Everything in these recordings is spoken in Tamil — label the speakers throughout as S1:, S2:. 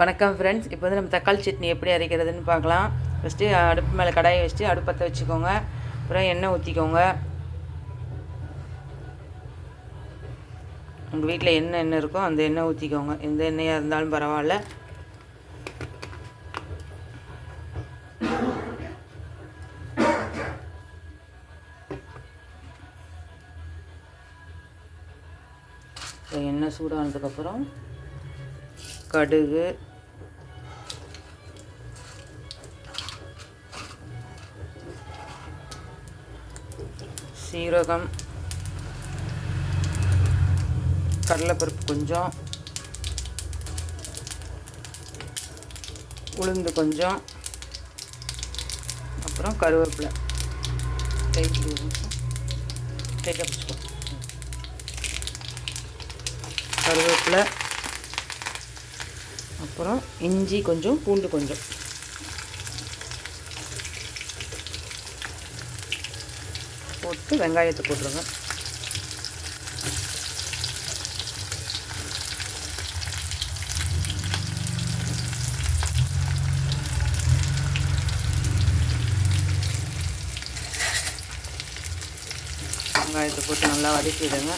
S1: வணக்கம் ஃப்ரெண்ட்ஸ் இப்போ வந்து நம்ம தக்காளி சட்னி எப்படி அரைக்கிறதுன்னு பார்க்கலாம். ஃபஸ்ட்டு அடுப்பு மேலே கடாயை வச்சுட்டு அடுப்பத்தை வச்சுக்கோங்க. அப்புறம் எண்ணெய் ஊற்றிக்கோங்க உங்கள் வீட்டில் என்ன எண்ணெய் இருக்கோ அந்த எண்ணெய் ஊற்றிக்கோங்க எந்த எண்ணெயாக இருந்தாலும் பரவாயில்ல. எண்ணெய் சூடானதுக்கப்புறம் கடுகு. சீரகம். கடலைப்பருப்பு கொஞ்சம். உளுந்து கொஞ்சம். அப்புறம் கருவேப்பிலை. கருவேப்பிலை. அப்புறம் இஞ்சி கொஞ்சம் பூண்டு கொஞ்சம். போட்டு வெங்காயத்தை போட்டுருங்க. வெங்காயத்தை போட்டு நல்லா வதக்கிடுங்க.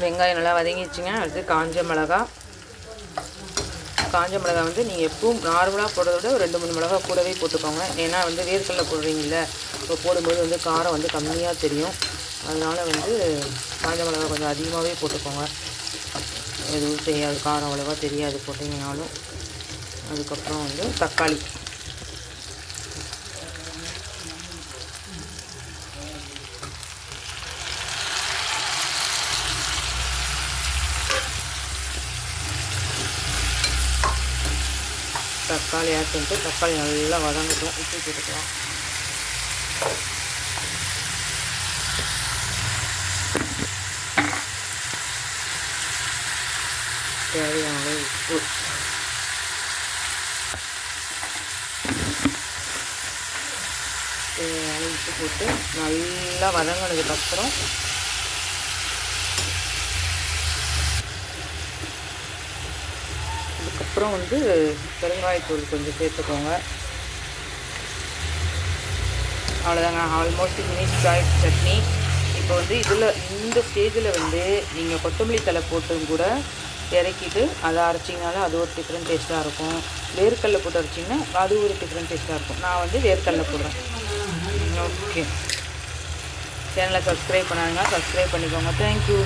S1: வெங்காயம் நல்லா வதங்கிடுச்சுங்க. அடுத்து காஞ்ச மிளகா. காஞ்ச மிளகா வந்து நீங்கள் எப்பவும் நார்மலாக போடுறத விட ஒரு ரெண்டு மூணு மிளகா கூடவே போட்டுக்கோங்க. ஏன்னா வந்து வேர்க்கடலை போடுறீங்கள இப்போ போடும்போது வந்து காரம் வந்து கம்மியாக தெரியும். அதனால் வந்து காஞ்ச மிளகா கொஞ்சம் அதிகமாகவே போட்டுக்கோங்க. எதுவும் செய்யாது காரம் அவ்வளோவா தெரியாது போட்டிங்கனாலும். அதுக்கப்புறம் வந்து தக்காளி. தக்காளி ஆட் பண்ணிட்டு தக்காளி நல்லா வதங்கட்டும். உப்பு போட்டுக்கலாம். தேவையான உப்பு. தேவையான உப்பு போட்டு நல்லா வதங்கினதுக்கப்புறம் அப்புறம் வந்து பெருங்காயத்தூள் கொஞ்சம் சேர்த்துக்கோங்க. அவ்வளோதாங்க ஆல்மோஸ்ட் மினிட் சாய் சட்னி. இப்போ வந்து இதில் இந்த ஸ்டேஜில் வந்து நீங்கள் கொத்தமல்லி தலை போட்டும் கூட இறக்கிட்டு அதை அரைச்சிங்கனாலும் அது ஒரு டிஃப்ரெண்ட் டேஸ்ட்டாக இருக்கும். வேர்க்கடலை போட்டு அரைச்சிங்கன்னா அது ஒரு டிஃப்ரெண்ட் டேஸ்ட்டாக இருக்கும். நான் வந்து வேர்க்கடலை போடுறேன். ஓகே. சேனலை சப்ஸ்கிரைப் பண்ணாங்க சப்ஸ்கிரைப் பண்ணிக்கோங்க. தேங்க்யூ